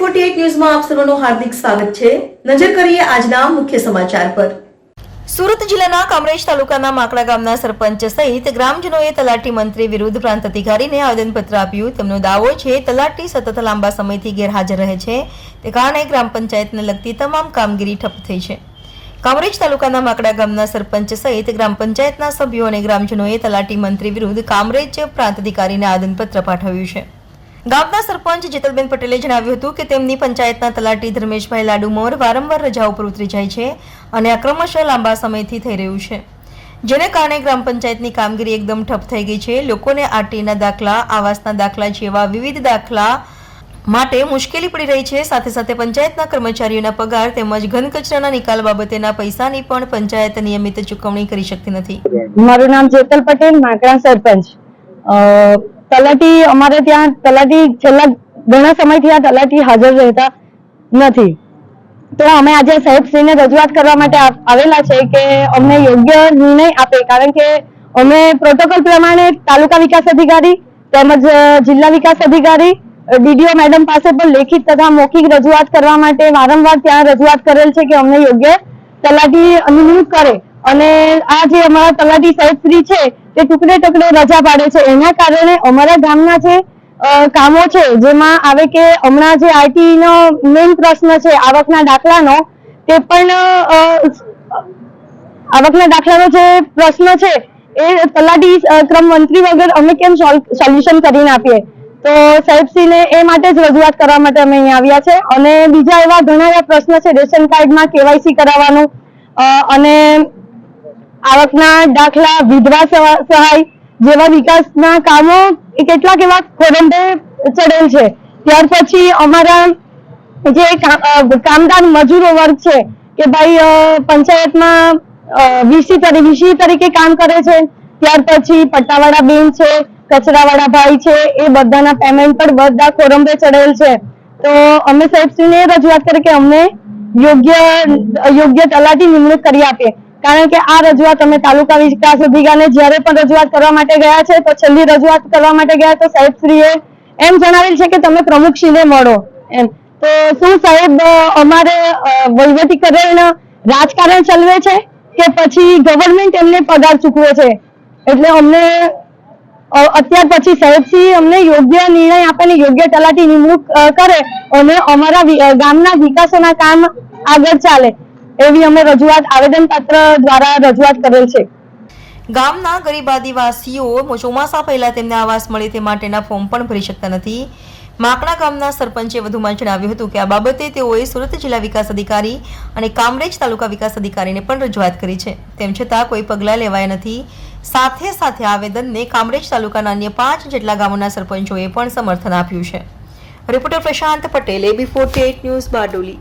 Forty ન્યૂઝમાં આપ સર્વનું હાર્દિક સ્વાગત છે. નજર કરીએ આજના મુખ્ય સમાચાર પર. સુરત જિલ્લાના કામરેજ તાલુકાના માકડા ગામના સરપંચ સહિત ગ્રામજનોએ તલાટી મંત્રી વિરુદ્ધ પ્રાંત અધિકારીને આવેદનપત્ર આપ્યું. તેમનો દાવો છે, તલાટી સતત લાંબા સમયથી ગેરહાજર રહે છે. તે કારણે ગ્રામ પંચાયતને લગતી તમામ કામગીરી ઠપ થઈ છે. કામરેજ તાલુકાના માકડા ગામના સરપંચ સહિત ગ્રામ પંચાયતના સભ્યો અને ગ્રામજનોએ તલાટી મંત્રી વિરુદ્ધ કામરેજ પ્રાંત અધિકારીને આવેદનપત્ર પાઠવ્યું છે. ગામના સરપંચ જેતલબેન પટેલે જણાવ્યું હતું કે તેમની પંચાયતના તલાટી ધર્મેશભાઈ લાડુમોર વારંવાર રજા ઉપર ઉતરી જાય છે અને આક્રમશ ક્રમશઃ લાંબા સમયથી થઈ રહ્યું છે. જેને કારણે ગ્રામ પંચાયતની કામગીરી એકદમ ઠપ થઈ ગઈ છે. લોકોને આરટીના દાખલા, આવાસના દાખલા જેવા વિવિધ દાખલા માટે મુશ્કેલી પડી રહી છે. સાથે સાથે પંચાયતના કર્મચારીઓના પગાર તેમજ ઘન કચરાના નિકાલ બાબતેના પૈસાની પણ પંચાયત નિયમિત ચૂકવણી કરી શકતી નથી. મારું નામ જેતલ પટેલ માકડા સરપંચ. તલાટી, અમારે ત્યાં તલાટી છેલ્લા ઘણા સમયથી આ તલાટી હાજર રહેતા નથી. તો અમે આજે સાહેબશ્રીને રજૂઆત કરવા માટે આવેલા છે કે અમને યોગ્ય નિર્ણય આપે, કારણ કે અમે પ્રોટોકોલ પ્રમાણે તાલુકા વિકાસ અધિકારી, તેમજ જિલ્લા વિકાસ અધિકારી ડીડીઓ મેડમ પાસે પણ લેખિત તથા મૌખિક રજૂઆત કરવા માટે વારંવાર ત્યાં રજૂઆત કરેલ છે કે અમને યોગ્ય તલાટી નિમણૂક કરે. અને આ જે અમારા તલાટી સાહેબશ્રી છે તે ટુકડે ટુકડે રજા પાડે છે. એના કારણે અમારા ગામના જે કામો છે, જેમાં આવે કે હમણાં જે આઈટી નો મેઇન પ્રશ્ન છે, આવકના દાખલાનો, તે પણ આવકના દાખલાનો જે પ્રશ્ન છે, એ તલાટી ક્રમ મંત્રી વગર અમે કેમ સોલ્યુશન કરીને આપીએ? તો સાહેબશ્રીને એ માટે જ રજૂઆત કરવા માટે અમે અહીંયા આવ્યા છે. અને બીજા એવા ઘણા એવા પ્રશ્ન છે, રેશન કાર્ડમાં કેવાયસી કરાવવાનું અને આવકના દાખલા, વિધવા સહાય જેવા વિકાસના કામો કેટલાક એવા ખોરંડે ચડેલ છે. ત્યાર પછી અમારા જે કામદાર મજૂરો વર્ગ છે કે ભાઈ પંચાયતમાં વીસી તરીકે વીસી તરીકે કામ કરે છે. ત્યાર પછી પટ્ટાવાળા બેન છે, કચરાવાળા ભાઈ છે, એ બધાના પેમેન્ટ પણ બધા ખોરંબે ચડેલ છે. તો અમે સાહેબશ્રીને રજૂઆત કરી કે અમને યોગ્ય યોગ્ય તલાટી નિમણૂક કરી આપે કારણ કે આ રજૂઆત અમે તાલુકા વિકાસ અધિકારીને જ્યારે પણ રજૂઆત કરવા માટે ગયા છે, તો છેલ્લી રજૂઆત કરવા માટે ગયા તો સાહેબશ્રીએ એમ જણાવેલ છે કે તમે પ્રમુખશ્રીને મળો, એમ. તો શું સાહેબ અમારે વહીવટી વહીવટીકરણ રાજકારણ ચલવે છે કે પછી ગવર્મેન્ટ એમને પગાર ચૂકવે છે? એટલે અમને અત્યાર પછી સાહેબશ્રી અમને યોગ્ય નિર્ણય આપે યોગ્ય તલાટી નિમણૂક કરે, અને અમારા ગામના વિકાસોના કામ આગળ ચાલે. એવી અમે રજૂઆત આવેદન પત્ર દ્વારા રજૂઆત કરેલ છે. ગામના ગરીબ આદિવાસીઓ ચોમાસા પહેલા તેમને આવાસ મળે તે માટેના ફોર્મ પણ ભરી શકતા નથી. માકડા ગામના સરપંચે વધુમાં જણાવ્યું હતું કે આ બાબતે તેઓએ સુરત જિલ્લા વિકાસ અધિકારી અને કામરેજ તાલુકા વિકાસ અધિકારીને પણ રજૂઆત કરી છે. તેમ છતાં કોઈ પગલાં લેવાયા નથી. સાથે સાથે આવેદનને કામરેજ તાલુકાના અન્ય પાંચ જેટલા ગામોના સરપંચોએ પણ સમર્થન આપ્યું છે. Reporter Prashant Patel AB forty news Bardoli.